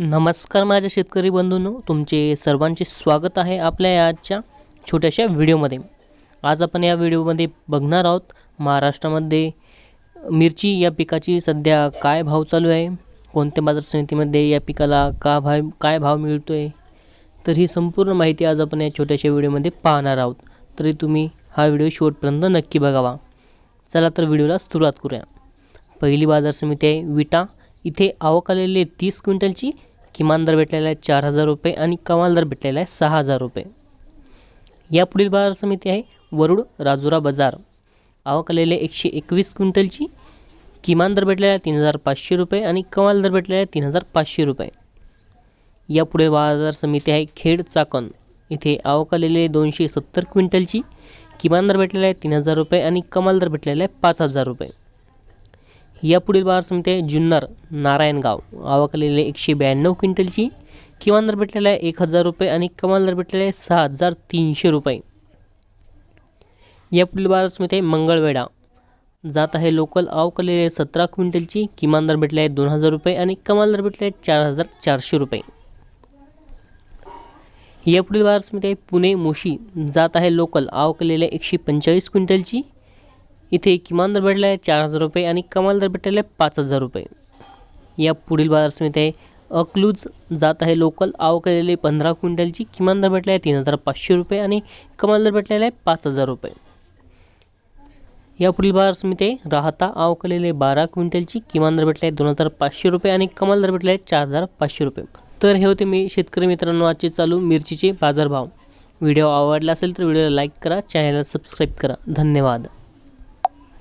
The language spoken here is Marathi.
नमस्कार माझ्या शेतकरी बंधूंनो तुमचे सर्वांचे स्वागत आहे आपल्या या आजच्या छोट्याशा व्हिडिओमध्ये. आज आपण या व्हिडिओमध्ये बघणार आहोत महाराष्ट्रामध्ये मिरची या पिकाची सध्या काय भाव चालू आहे कोणत्या बाजार समितीमध्ये या पिकाला का भाव काय भाव मिळतो आहे तर ही संपूर्ण माहिती आज आपण या छोट्याशा व्हिडिओमध्ये पाहणार आहोत. तरी तुम्ही हा व्हिडिओ शेवटपर्यंत नक्की बघावा. चला तर व्हिडिओला सुरुवात करूया. पहिली बाजार समिती आहे विटा. इथे आवक आलेली तीस क्विंटलची. किमान दर भेटलेला आहे चार हजार रुपये आणि कमाल दर भेटलेला आहे सहा हजार रुपये. यापुढील बाजार समिती आहे वरुड राजुरा बाजार. आवक आलेले एकशे एकवीस क्विंटलची. किमान दर भेटलेला आहे तीन हजार पाचशे रुपये आणि कमाल दर भेटलेला आहे तीन हजार पाचशे रुपये. यापुढे बाजार समिती आहे खेड चाकण. इथे आवक आलेले दोनशे सत्तर क्विंटलची. किमान दर भेटलेला आहे तीन हजार रुपये आणि कमाल दर भेटलेला आहे पाच हजार रुपये. यापुढील बाजार समिती जुन्नर नारायणगाव. आवक एकशे ब्याण्णव क्विंटलची किमान दर भेटलेला आहे एक हजार रुपये आणि कमाल दर भेटलेला आहे सहा हजार तीनशे रुपये. यापुढील बाजार समिती आहे मंगळवेढा. जात आहे लोकल आवकलेले आहे सतरा क्विंटलची किमान दर भेटले आहे दोन हजार रुपये आणि कमाल दर भेटले आहे चार हजार चारशे रुपये. यापुढील बाजार समिती आहे पुणे मोशी. जात आहे लोकल आवक आहे एकशे पंचेचाळीस क्विंटलची इथे किमान दर भेटला आहे चार हजार रुपये आणि कमाल दर भेटलेला आहे पाच हजार रुपये. या पुढील बाजार समिती आहे अकलूज जात आहे लोकल आवकलेली पंधरा क्विंटलची किमान दर भेटला आहे तीन हजार पाचशे रुपये आणि कमाल दर भेटलेला आहे पाच हजार रुपये. या पुढील बाजार समिती आहे राहता आवकलेले बारा क्विंटलची किमान दर भेटला आहे दोन हजार पाचशे रुपये आणि कमाल दर भेटला आहे चार हजार पाचशे रुपये. तर हे होते मी शेतकरी मित्रांनो आजचे चालू मिरचीचे बाजारभाव. व्हिडिओ आवडला असेल तर व्हिडिओला लाईक करा चॅनलला सबस्क्राईब करा. धन्यवाद.